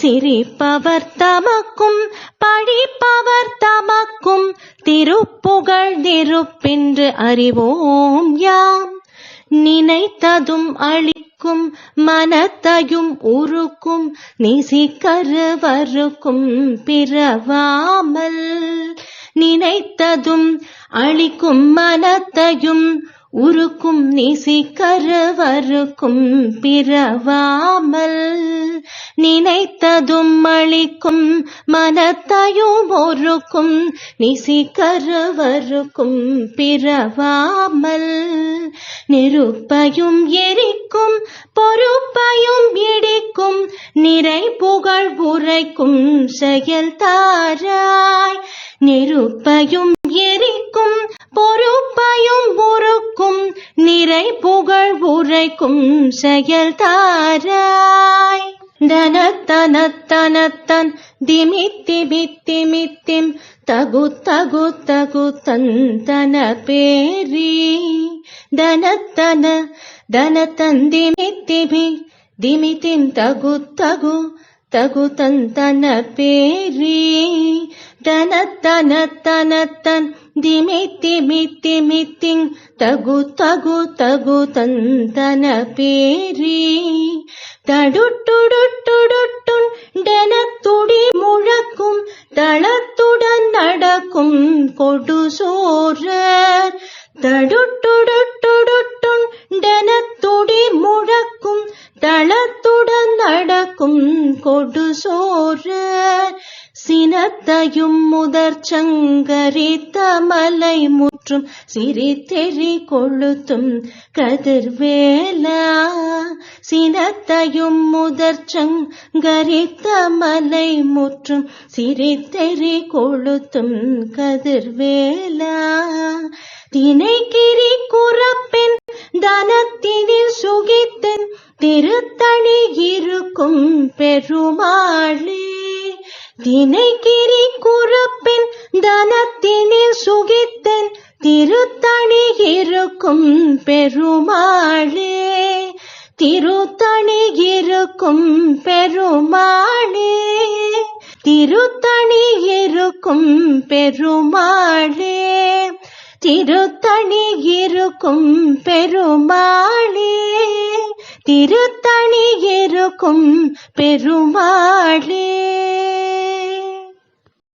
சிரிப்பவர் தமக்கும் பழிப்பவர் தமக்கும் திருப்புகழ் நெருப்பென்று அறிவோம் யாம். நினைத்ததும் அளிக்கும் மனத்தையும் உருக்கும் நிசிக்கருவருக்கும் பிறவாமல். நினைத்ததும் அளிக்கும் மனத்தையும் உருக்கும் நிசிக்கருவருக்கும் பிறவாமல். நினைத்ததும் அளிக்கும் மனத்தையும் ஒருக்கும் நிசிக்கருவருக்கும் பிறவாமல். நெருப்பையும் எரிக்கும் பொறுப்பையும் இடிக்கும் நிறை புகழ் உரைக்கும் செயல் தாராய். நெருப்பையும் எரிக்கும் பொறுப்பையும் உருக்கும் நிறை புகழ் உரைக்கும் செயல் தாராய். தனத்தனத்தனத்தன் திமி திமி திமித்திம் தகு தகு தகு தந்தன பேரி தனத்தன தனத்தன் திமி திமி திமித்திம் தகு தகு தகு தந்தன பேரி தனத்தன தனத்தன் திமி திமி திமித்திங் தகு தகு தகு தந்தன பேரி தடுட்டுடுட்டுடுட்டுன் டெனத்துடி முழக்கும் தளத்துடன் நடக்கும் கொடு சோரர். தடுட்டுடுட்டுடுட்டுன் டெனத்துடி முழக்கும் தளத்துடன் நடக்கும் கொடு சோரர். சினத்தையும் முதற் சங்கரித்த மலை முற்றும் சிரித்தெறி கொளுத்தும் கதிர்வேலா. சினத்தையும் முதற்சங் கரித்த மலை முற்றும் சிரித்தெறி கொளுத்தும் கதிர்வேலா. தினைக்கிரி குறப்பின் தனத்தினில் சுகித்தன் திருத்தணி இருக்கும் பெருமாளே. தினைக்கிரி குறப்பின் தனத்தினில் சுகித்தன் திருத்தணி இருக்கும் பெருமாளே. திருத்தணி இருக்கும் பெருமாளே திருத்தணி இருக்கும் பெருமாளே திருத்தணி இருக்கும் பெருமாளே திருத்தணி இருக்கும் பெருமாளே.